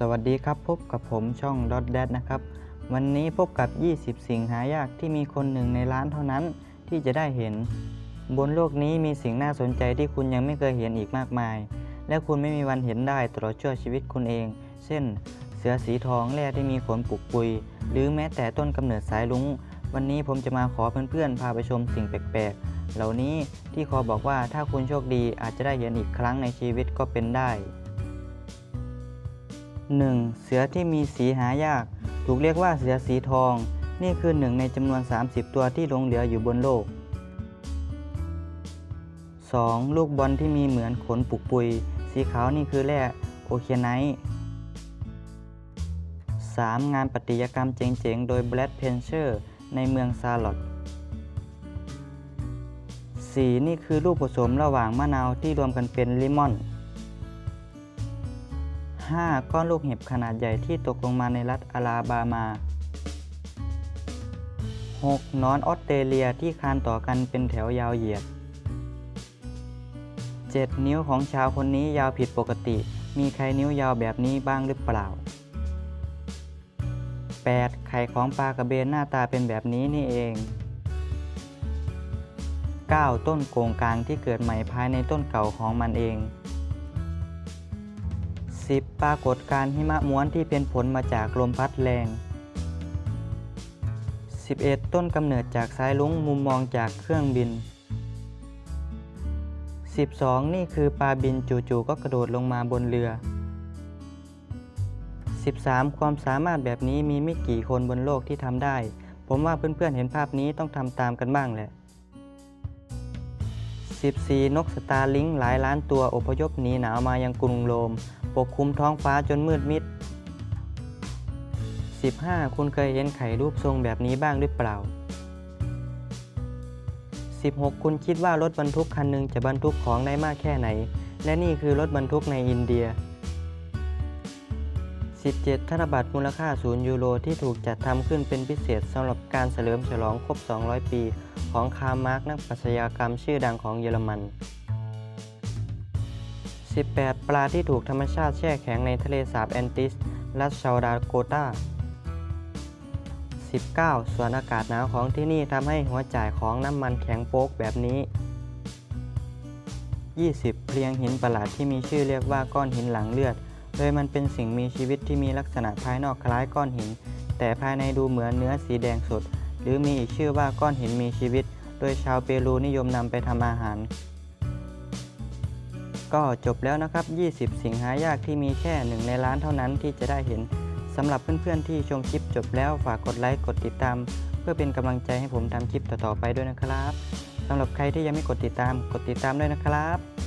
สวัสดีครับพบกับผมช่องดอ t แดนะครับ วันนี้พบกับ 20 สิ่งหายากที่มีคนหนึ่งในล้านเท่านั้นที่จะได้เห็น บนโลกนี้มีสิ่งน่าสนใจที่คุณยังไม่เคยเห็นอีกมากมาย และคุณไม่มีวันเห็นได้ตลอดชั่วชีวิตคุณเอง เช่น เสือสีทองแร่ที่มีขนปุกปุย หรือแม้แต่ต้นกำเนิดสายลุงวันนี้ผมจะมาขอเพื่อนๆพาไปชมสิ่งแปลกๆ เหล่านี้ที่ขอบอกว่าถ้าคุณโชคดีอาจจะได้เห็นอีกครั้งในชีวิตก็เป็นได้ 1. เสือที่มีสีหายาก ถูกเรียกว่าเสือสีทอง นี่คือหนึ่งในจำนวน 30 ตัวที่หลงเหลืออยู่บนโลก 2. ลูกบอลที่มีเหมือนขนปุกปุย สีขาวนี่คือแร่โอเคไนท์ 3. งานปฏิยกรรมเจ๋งๆ โดยแบล็ดเพนเชอร์ในเมืองซาร์ลอต 4. นี่คือลูกผสมระหว่างมะนาวที่รวมกันเป็นลิมอน 5. ก้อนลูกเห็บขนาดใหญ่ที่ตกลงมาในรัฐอลาบามา 6. นอนออสเตรเลียที่คานต่อกันเป็นแถวยาวเหยียด 7. นิ้วของชาวคนนี้ยาวผิดปกติ มีใครนิ้วยาวแบบนี้บ้างหรือเปล่า 8. ไข่ของปลากระเบนหน้าตาเป็นแบบนี้นี่เอง 9. ต้นโกงกลางที่เกิดใหม่ภายในต้นเก่าของมันเอง 10. ปรากฏการหิมะม้วนที่เป็นผลมาจากลมพัดแรง 11. ต้นกำเนิดจากสายลุงมุมมองจากเครื่องบิน 12. นี่คือปลาบินจู่ๆก็กระโดดลงมาบนเรือ 13. ความสามารถแบบนี้มีไม่กี่คนบนโลกที่ทำได้ ผมว่าเพื่อนๆเห็นภาพนี้ต้องทำตามกันบ้างแหละ 14. นกสตาร์ลิงหลายล้านตัวอพยพหนีหนาวมายังกรุงโรม ปกคลุมท้องฟ้าจนมืดมิด 15. คุณเคยเห็นไข่รูปทรงแบบนี้บ้างหรือเปล่า 16. คุณคิดว่ารถบรรทุกคันหนึ่งจะบรรทุกของได้มากแค่ไหน และนี่คือรถบรรทุกในอินเดีย 17 ธนบัตรมูลค่า 0 ยูโรที่ถูกจัดทำขึ้นเป็นพิเศษสำหรับการเฉลิมฉลองครบ 200 ปี ของคาร์มาร์กนักปรัชญากรรมชื่อดังของเยอรมัน 18 ปลาที่ถูกธรรมชาติแช่แข็งในทะเลสาบแอนติส รัฐชาวดาโกตา19 ส่วนอากาศหนาวของที่นี่ทำให้หัวจ่ายของน้ำมันแข็งโป๊กแบบนี้ 20 เพลียงหินประหลาดที่มีชื่อเรียกว่าก้อนหินหลังเลือด โดยมันเป็นสิ่งมีชีวิตที่มีลักษณะภายนอกคล้ายก้อนหิน แต่ภายในดูเหมือนเนื้อสีแดงสด หรือมีอีกชื่อว่าก้อนหินมีชีวิต โดยชาวเปรูนิยมนำไปทำอาหาร ก็จบแล้วนะครับ 20 สิ่งหายากที่มีแค่หนึ่งในล้านเท่านั้นที่จะได้เห็นสำหรับเพื่อนๆที่ชมคลิปจบแล้วฝากกดไลค์กดติดตาม เพื่อเป็นกำลังใจให้ผมทำคลิปต่อๆไปด้วยนะครับสำหรับใครที่ยังไม่กดติดตามกดติดตามด้วยนะครับ